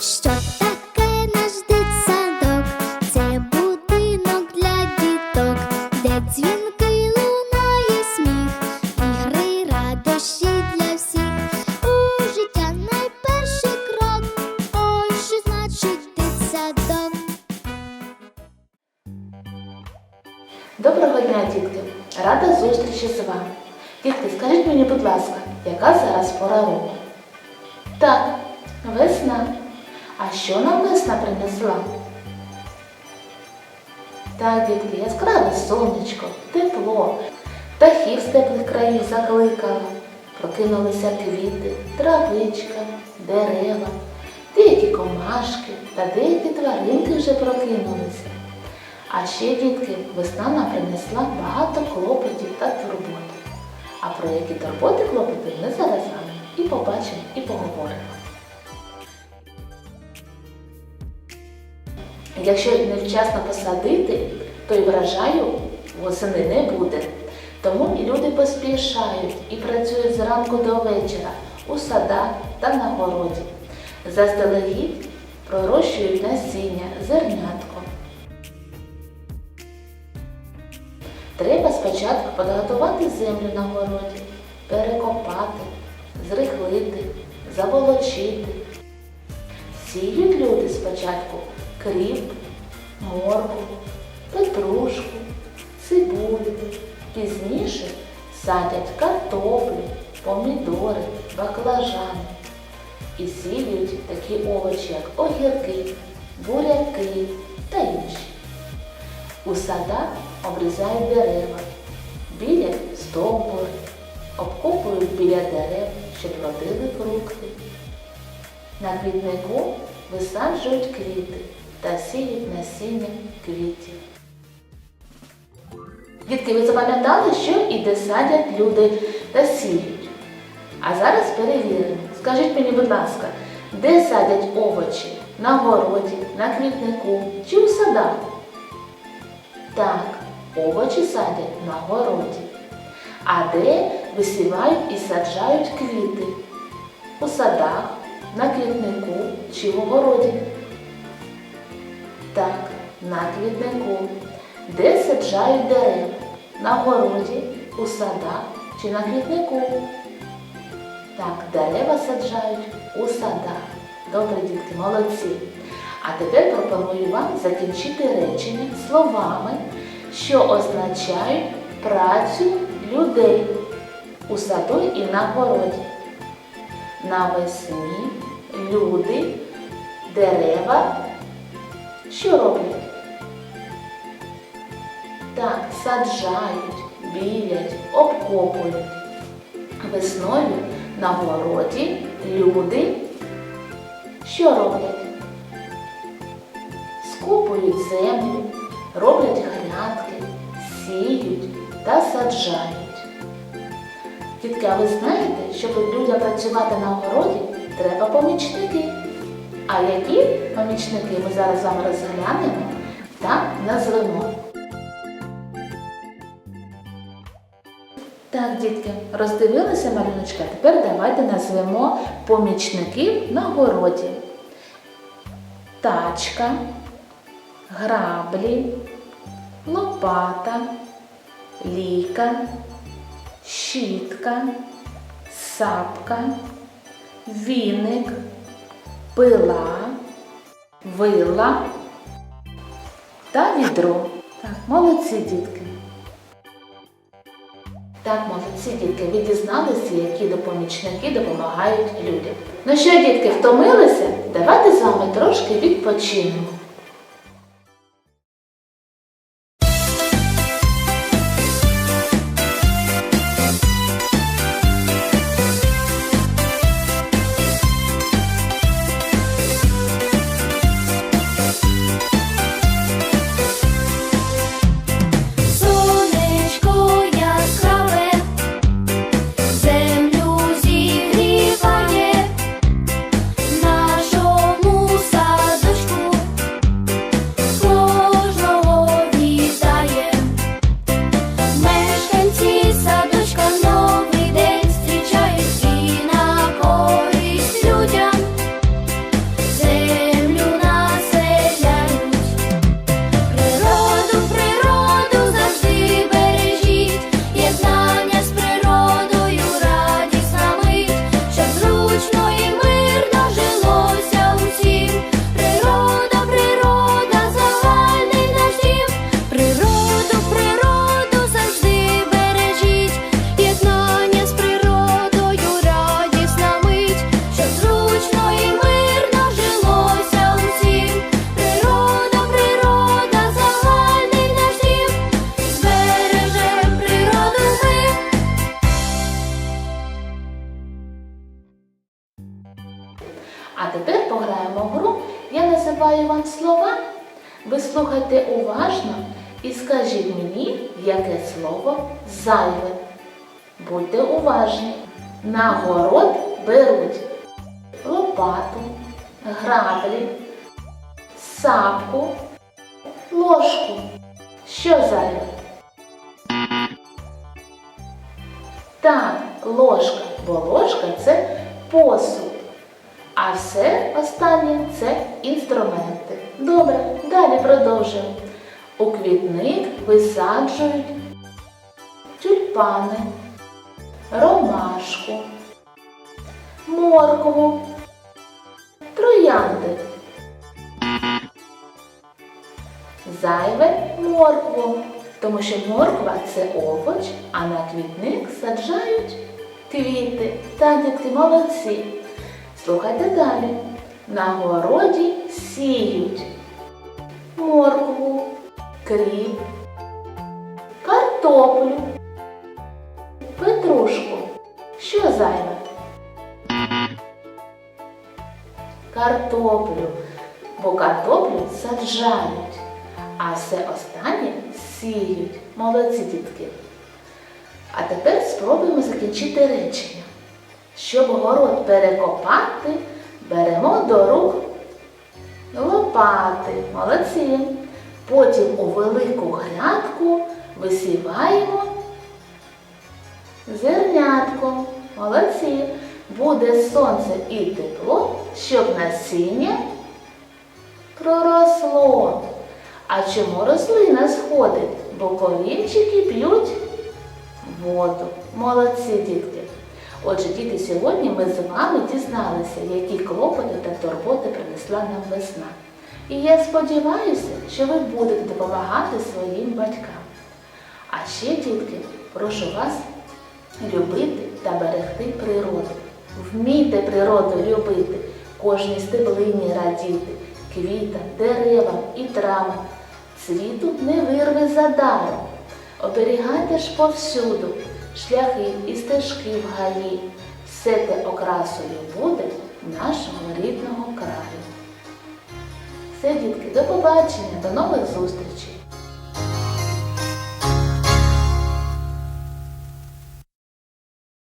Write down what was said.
Що таке наш дитсадок? Це будинок для діток, де дзвінки лунає сміх, ігри, радощі для всіх. У життя найперший крок. Ой, що? Доброго дня, дітки! Рада зустрічі з вами. Дітки, скажіть мені, будь ласка, яка зараз пора року? Так, весна. А що нам весна принесла? Так, дітки, яскраве сонечко, тепло, птахів з теплих країв закликала. Прокинулися квіти, травичка, дерева, деякі комашки та деякі тваринки вже прокинулися. А ще, дітки, весна нам принесла багато клопотів та турбот. А про які турботи клопоти ми зараз вами і побачимо, і поговоримо. Якщо невчасно посадити, то й врожаю восени не буде. Тому і люди поспішають і працюють зранку до вечора у садах та на городі. Заздалегідь пророщують насіння, зернятко. Треба спочатку підготувати землю на городі, перекопати, зрихлити, заволочити. Сіють люди спочатку кріп, моркву, петрушку, цибулю. Пізніше садять картоплю, помідори, баклажани. І сіють такі овочі, як огірки, буряки та інші. У садах обрізають дерева, білять стовбури, обкопують біля дерев, щоб родили фрукти. На квітнику висаджують квіти та сіють насіння квітів. Дітки, ви запам'ятали, що і де садять люди та сіють. А зараз перевіримо. Скажіть мені, будь ласка, де садять овочі? На городі, на квітнику чи у садах? Так, овочі садять на городі. А де висівають і саджають квіти? У садах, на квітнику чи в огороді? Так, на квітнику. Де саджають дерева? На городі, у садах чи на квітнику? Так, дерева саджають у садах. Добре, дітки, молодці. А тепер пропоную вам закінчити речення словами, що означають працю людей у саду і на городі. Навесні люди, дерева, що роблять? Так, саджають, білять, обкопують. Весною на городі люди що роблять? Скупують землю, роблять грядки, сіють та саджають. Дітки, ви знаєте, щоб людям працювати на городі, треба помічники. А які помічники ми зараз з вами розглянемо та назвемо. Так, дітки, роздивилися малюночка, тепер давайте назвемо помічників на городі. Тачка, граблі, лопата, ліка, щітка, сапка, віник, пила, вила та відро. Так, молодці дітки. Так, молодці дітки, ви дізналися, які допомічники допомагають людям. Ну що, дітки, втомилися? Давайте з вами трошки відпочинемо. Ви слухайте уважно і скажіть мені, яке слово зайве. Будьте уважні. На город беруть лопату, граблі, сапку, ложку. Що зайве? Так, ложка, бо ложка це посуд. А все останнє це інструменти. Добре, далі продовжуємо. У квітник висаджують тюльпани, ромашку, моркву, троянди. Зайве моркву, тому що морква це овоч, а на квітник саджають квіти. Та дітки молодці. Слухайте далі. На городі сіють моркву, кріп, картоплю, петрушку. Що зайве? Картоплю, бо картоплю саджають, а все останнє сіють. Молодці дітки. А тепер спробуємо закінчити речення. Щоб город перекопати, беремо до рук лопати. Молодці. Потім у велику грядку висіваємо зернятко. Молодці. Буде сонце і тепло, щоб насіння проросло. А чому рослина сходить? Бо корінчики п'ють воду. Молодці, дітки. Отже, діти, сьогодні ми з вами дізналися, які клопоти та турботи принесла нам весна. І я сподіваюся, що ви будете допомагати своїм батькам. А ще, дітки, прошу вас любити та берегти природу. Вмійте природу любити, кожній стеблині радіти, квітам, деревам і травам. Світу не вирви задаром. Оберігайте ж повсюду шляхи і стежки в гаї. Все те окрасою буде нашого рідного краю. Все, дітки, до побачення, до нових зустрічей!